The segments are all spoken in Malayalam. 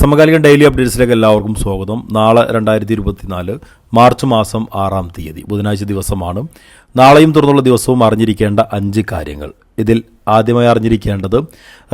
സമകാലിക ഡെയിലി അപ്ഡേറ്റ്സിലേക്ക് എല്ലാവർക്കും സ്വാഗതം. നാളെ രണ്ടായിരത്തി ഇരുപത്തിനാല് മാർച്ച് മാസം ആറാം തീയതി ബുധനാഴ്ച ദിവസമാണ്. നാളെയും തുടർന്നുള്ള ദിവസവും അറിഞ്ഞിരിക്കേണ്ട അഞ്ച് കാര്യങ്ങൾ. ഇതിൽ ആദ്യമായി അറിഞ്ഞിരിക്കേണ്ടത്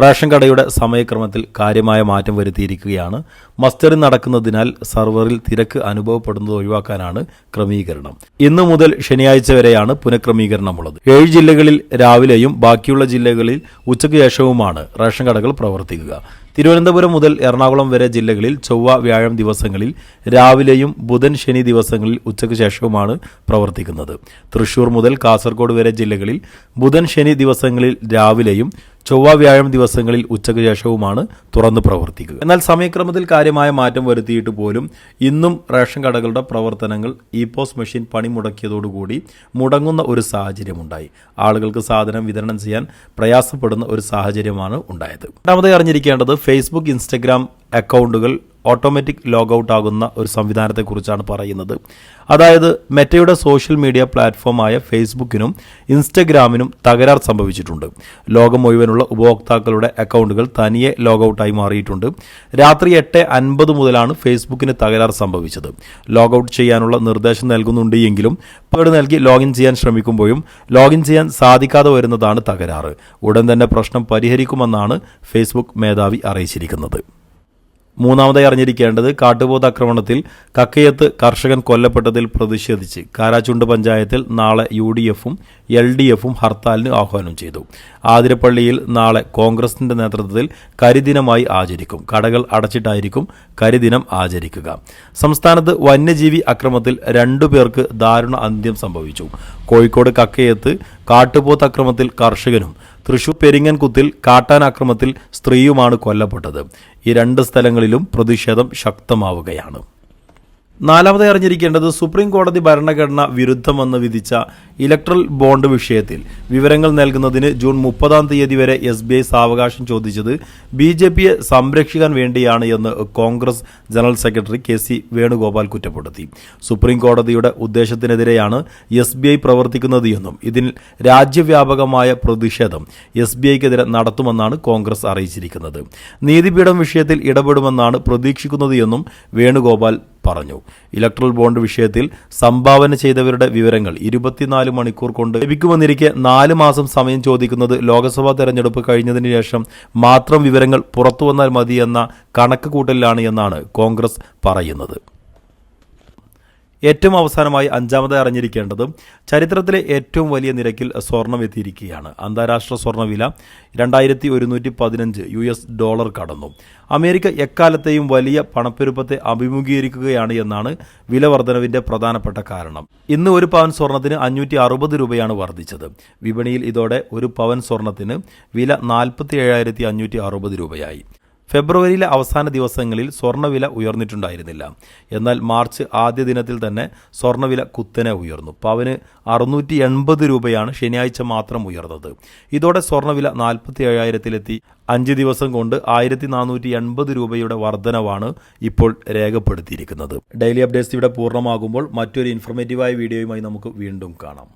റേഷൻ കടയുടെ സമയക്രമത്തിൽ കാര്യമായ മാറ്റം വരുത്തിയിരിക്കുകയാണ്. മസ്റ്ററിംഗ് നടക്കുന്നതിനാൽ സർവറിൽ തിരക്ക് അനുഭവപ്പെടുന്നത് ഒഴിവാക്കാനാണ് ക്രമീകരണം. ഇന്നു മുതൽ ശനിയാഴ്ച വരെയാണ് പുനഃക്രമീകരണമുള്ളത്. ഏഴ് ജില്ലകളിൽ രാവിലെയും ബാക്കിയുള്ള ജില്ലകളിൽ ഉച്ചയ്ക്ക് ശേഷവുമാണ് റേഷൻ കടകൾ പ്രവർത്തിക്കുക. തിരുവനന്തപുരം മുതൽ എറണാകുളം വരെ ജില്ലകളിൽ ചൊവ്വ വ്യാഴം ദിവസങ്ങളിൽ രാവിലെയും ബുധൻ ശനി ദിവസങ്ങളിൽ ഉച്ചയ്ക്ക് ശേഷവുമാണ് പ്രവർത്തിക്കുന്നത്. തൃശൂർ മുതൽ കാസർഗോഡ് വരെ ജില്ലകളിൽ ബുധൻ ശനി ദിവസങ്ങളിൽ രാവിലെയും ചൊവ്വ വ്യാഴം ദിവസങ്ങളിൽ ഉച്ചയ്ക്ക് ശേഷവുമാണ് തുറന്ന് പ്രവർത്തിക്കുക. എന്നാൽ സമയക്രമത്തിൽ കാര്യമായ മാറ്റം വരുത്തിയിട്ട് പോലും ഇന്നും റേഷൻ കടകളുടെ പ്രവർത്തനങ്ങൾ ഇ പോസ് മെഷീൻ പണിമുടക്കിയതോടുകൂടി മുടങ്ങുന്ന ഒരു സാഹചര്യമുണ്ടായി. ആളുകൾക്ക് സാധനം വിതരണം ചെയ്യാൻ പ്രയാസപ്പെടുന്ന ഒരു സാഹചര്യമാണ് ഉണ്ടായത്. രണ്ടാമതായി അറിഞ്ഞിരിക്കേണ്ടത് ഫേസ്ബുക്ക് ഇൻസ്റ്റഗ്രാം അക്കൗണ്ടുകൾ ഓട്ടോമാറ്റിക് ലോഗൌട്ട് ആകുന്ന ഒരു സംവിധാനത്തെക്കുറിച്ചാണ് പറയുന്നത്. അതായത് മെറ്റയുടെ സോഷ്യൽ മീഡിയ പ്ലാറ്റ്ഫോമായ ഫേസ്ബുക്കിനും ഇൻസ്റ്റഗ്രാമിനും തകരാർ സംഭവിച്ചിട്ടുണ്ട്. ലോകം മുഴുവനുള്ള ഉപഭോക്താക്കളുടെ അക്കൗണ്ടുകൾ തനിയെ ലോഗൌട്ടായി മാറിയിട്ടുണ്ട്. രാത്രി എട്ട് അൻപത് മുതലാണ് ഫേസ്ബുക്കിന് തകരാർ സംഭവിച്ചത്. ലോഗൌട്ട് ചെയ്യാനുള്ള നിർദ്ദേശം നൽകുന്നുണ്ട് എങ്കിലും പേട് നൽകി ലോഗിൻ ചെയ്യാൻ ശ്രമിക്കുമ്പോഴും ലോഗിൻ ചെയ്യാൻ സാധിക്കാതെ വരുന്നതാണ് തകരാറ്. ഉടൻ തന്നെ പ്രശ്നം പരിഹരിക്കുമെന്നാണ് ഫേസ്ബുക്ക് മേധാവി അറിയിച്ചിരിക്കുന്നത്. മൂന്നാമതായി അറിഞ്ഞിരിക്കേണ്ടത് കാട്ടുപോത്ത് ആക്രമണത്തിൽ കക്കയത്ത് കർഷകൻ കൊല്ലപ്പെട്ടതിൽ പ്രതിഷേധിച്ച് കാരാച്ചുണ്ട് പഞ്ചായത്തിൽ നാളെ യു ഡി എഫും എൽ ഡി എഫും ഹർത്താലിന് ആഹ്വാനം ചെയ്തു. ആതിരപ്പള്ളിയിൽ നാളെ കോൺഗ്രസിന്റെ നേതൃത്വത്തിൽ കരിദിനമായി ആചരിക്കും. കടകൾ അടച്ചിട്ടായിരിക്കും കരിദിനം ആചരിക്കുക. സംസ്ഥാനത്ത് വന്യജീവി അക്രമത്തിൽ രണ്ടു പേർക്ക് ദാരുണ അന്ത്യം സംഭവിച്ചു. കോഴിക്കോട് കക്കയത്ത് കാട്ടുപോത്ത് അക്രമത്തിൽ കർഷകനും തൃശൂർ പെരിങ്ങൻകുത്തിൽ കാട്ടാനാക്രമത്തിൽ സ്ത്രീയുമാണ് കൊല്ലപ്പെട്ടത്. ഈ രണ്ട് സ്ഥലങ്ങളിലും പ്രതിഷേധം ശക്തമാവുകയാണ്. നാലാമതായി അറിഞ്ഞിരിക്കേണ്ടത് സുപ്രീം കോടതി ഭരണഘടന വിരുദ്ധമെന്ന് വിധിച്ച ഇലക്ട്രൽ ബോണ്ട് വിഷയത്തിൽ വിവരങ്ങൾ നൽകുന്നതിന് ജൂൺ മുപ്പതാം തീയതി വരെ എസ് ബി ഐ സാവകാശം ചോദിച്ചത് ബി ജെ പിയെ സംരക്ഷിക്കാൻ വേണ്ടിയാണ് എന്ന് Congress general secretary K C Venugopal കുറ്റപ്പെടുത്തി. സുപ്രീം കോടതിയുടെ ഉദ്ദേശത്തിനെതിരെയാണ് എസ് ബി ഐ പ്രവർത്തിക്കുന്നത് എന്നും ഇതിൽ രാജ്യവ്യാപകമായ പ്രതിഷേധം എസ് ബി ഐക്കെതിരെ നടത്തുമെന്നാണ് കോൺഗ്രസ് അറിയിച്ചിരിക്കുന്നത്. നീതിപീഠം വിഷയത്തിൽ ഇടപെടുമെന്നാണ് പ്രതീക്ഷിക്കുന്നത് എന്നും വേണുഗോപാൽ പറഞ്ഞു. ഇലക്ട്രൽ ബോണ്ട് വിഷയത്തിൽ സംഭാവന ചെയ്തവരുടെ വിവരങ്ങൾ ഇരുപത്തിനാല് മണിക്കൂർ കൊണ്ട് ലഭിക്കുമെന്നിരിക്കെ നാല് മാസം സമയം ചോദിക്കുന്നത് ലോക്സഭാ തെരഞ്ഞെടുപ്പ് കഴിഞ്ഞതിന് ശേഷം മാത്രം വിവരങ്ങൾ പുറത്തുവന്നാൽ മതിയെന്ന കണക്ക് കൂട്ടലിലാണ് എന്നാണ് കോൺഗ്രസ് പറയുന്നത്. ഏറ്റവും അവസാനമായി അഞ്ചാമതായി അറിഞ്ഞിരിക്കേണ്ടത് ചരിത്രത്തിലെ ഏറ്റവും വലിയ നിരക്കിൽ സ്വർണം എത്തിയിരിക്കുകയാണ്. അന്താരാഷ്ട്ര സ്വർണവില രണ്ടായിരത്തി ഒരുന്നൂറ്റി പതിനഞ്ച് യു എസ് ഡോളർ കടന്നു. അമേരിക്ക എക്കാലത്തെയും വലിയ പണപ്പെരുപ്പത്തെ അഭിമുഖീകരിക്കുകയാണ് എന്നാണ് വില വർധനവിന്റെ പ്രധാനപ്പെട്ട കാരണം. ഇന്ന് ഒരു പവൻ സ്വർണത്തിന് അഞ്ഞൂറ്റി അറുപത് രൂപയാണ് വർദ്ധിച്ചത്. വിപണിയിൽ ഇതോടെ ഒരു പവൻ സ്വർണത്തിന് വില നാൽപ്പത്തി ഏഴായിരത്തി അഞ്ഞൂറ്റി അറുപത് രൂപയായി. ഫെബ്രുവരിയിലെ അവസാന ദിവസങ്ങളിൽ സ്വർണവില ഉയർന്നിട്ടുണ്ടായിരുന്നില്ല. എന്നാൽ മാർച്ച് ആദ്യ ദിനത്തിൽ തന്നെ സ്വർണവില കുത്തനെ ഉയർന്നു. പവന് അറുന്നൂറ്റി എൺപത് രൂപയാണ് ശനിയാഴ്ച മാത്രം ഉയർന്നത്. ഇതോടെ സ്വർണവില നാൽപ്പത്തി ഏഴായിരത്തിലെത്തി അഞ്ച് ദിവസം കൊണ്ട് ആയിരത്തി നാനൂറ്റി എൺപത് രൂപയുടെ വർധനവാണ് ഇപ്പോൾ രേഖപ്പെടുത്തിയിരിക്കുന്നത്. ഡെയിലി അപ്ഡേറ്റ്സ് ഇവിടെ പൂർണമാകുമ്പോൾ മറ്റൊരു ഇൻഫർമേറ്റീവായ വീഡിയോയുമായി നമുക്ക് വീണ്ടും കാണാം.